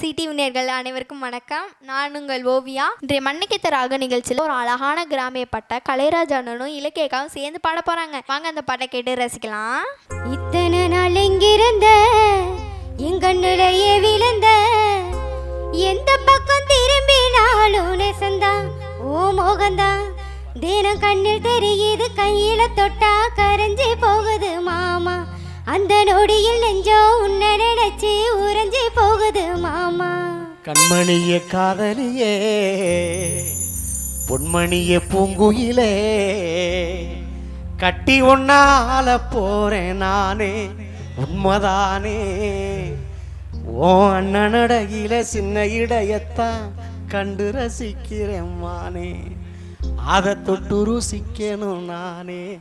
CD நேர்கள் அனைவருக்கும் வணக்கம். நான் உங்கள் ஓவியா. இன்றைய மண்ணுக்கு ராக நிகழ்ச்சியில் ஒரு அழகான கிராமிய பாட்டை கலைராஜானும் இலக்கியக்காவும் சேர்ந்து பாட போறாங்க. வாங்க அந்த பாட்டை கேட்டு ரசிக்கலாம். இத்தனை நாள் எங்கிருந்த எங்கண்ணிலேயே விழுந்த எந்த பக்கம் திரும்பினாலும் நெசந்தான் ஓ மோகந்தான். தினம் கண்ணில் தெரியுது கையில தொட்டா கரைஞ்சி போகுது மாமா. அந்த நொடியில் நெஞ்சோ உன்னை நினைச்சு உறைஞ்சி போகுது மாமா. கண்மணிய காதலியே. பொன்மணிய பூங்குயிலே. கட்டி ஒன்னால போறேன் நானே உண்மைதானே. ஓ அண்ணனடகில சின்ன இடையத்தான் கண்டு ரசிக்கிறேன் மானே. அதை தொட்டு ருசிக்கணும் நானே.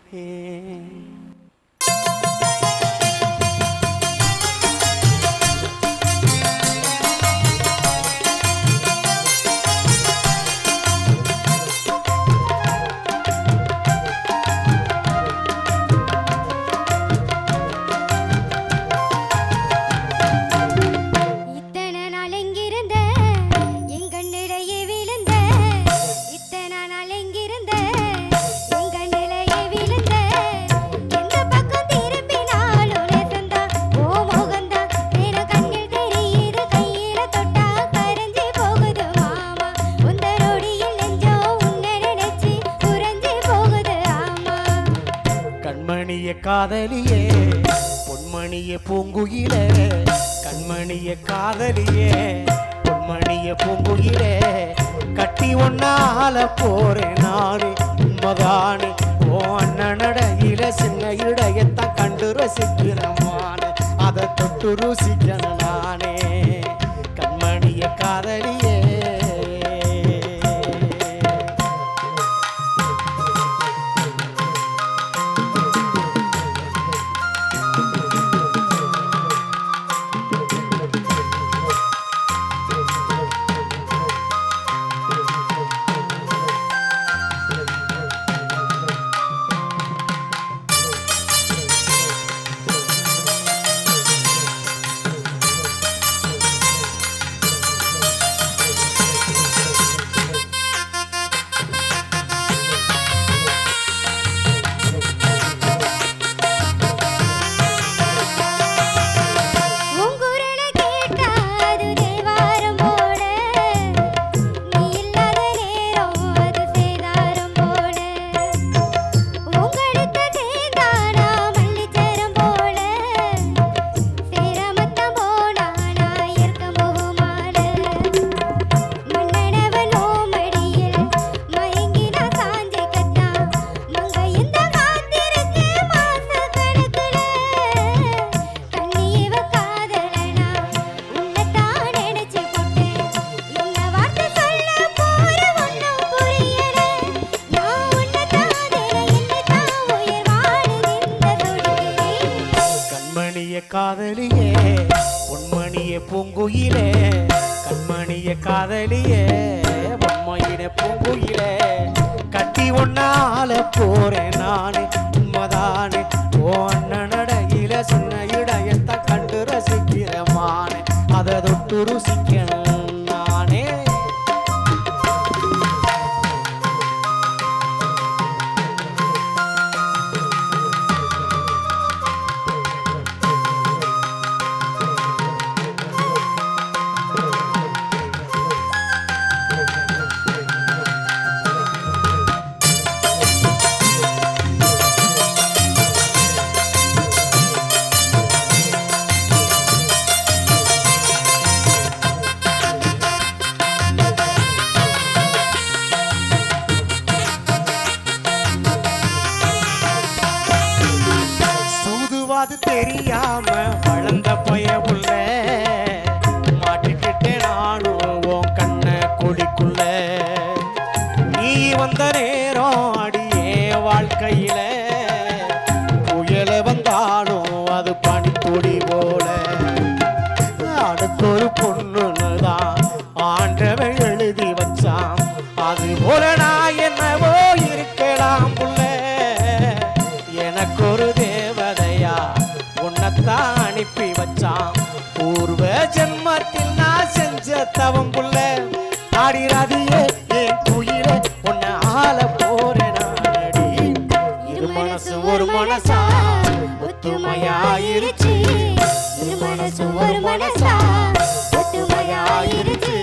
கண்மணிய காதலியே பொன்மணிய பூங்குகிலே கண்மணிய காதலியே பொன்மணிய பூங்குகிலே கட்டி ஒன்னால போறேன் நானு உண்மைதானே. ஓ அண்ணனடையில சின்ன இடையத்தான் கண்டு ரசிக்கிறமான அதை தொட்டு ருசிக்கணும் நானே. கண்மணிய காதலியே துடிக்கிறேன் கண்மணிய காதலியே பொன்மணிய பூங்குயிலே கண்மணிய காதலியே பொன்மயின பூங்குயிலே. கட்டி ஒன்னால போறேன் நானு உண்மைதானே. ஓ அண்ணனடையில சின்ன இடையத்தை கண்டு ரசிக்கிறமான அதை தொட்டு ருசிக்க அது தெரியாம வளர்ந்த பய உள்ள. மாட்டிக்கிட்டேன் நானும் உன் கண்ண குழிக்குள்ள. நீ வந்த நேரம் அடியே வாழ்க்கையில. புயல வந்தாலும் அது பனித்துளி போல. அடுத்தொரு பொண்ணு தான் அனுப்பி வச்சான். பூர்வ ஜென்மத்தில் நான் செஞ்ச நல்லவன் புள்ள. நாடி ரதியே என் உன்னை ஆள போறேன் இரு மனசு ஒரு மனசா? ஒத்துமையாயிருச்சு. இரு மனசு ஒரு மனசா? ஒத்துமையாயிருச்சு.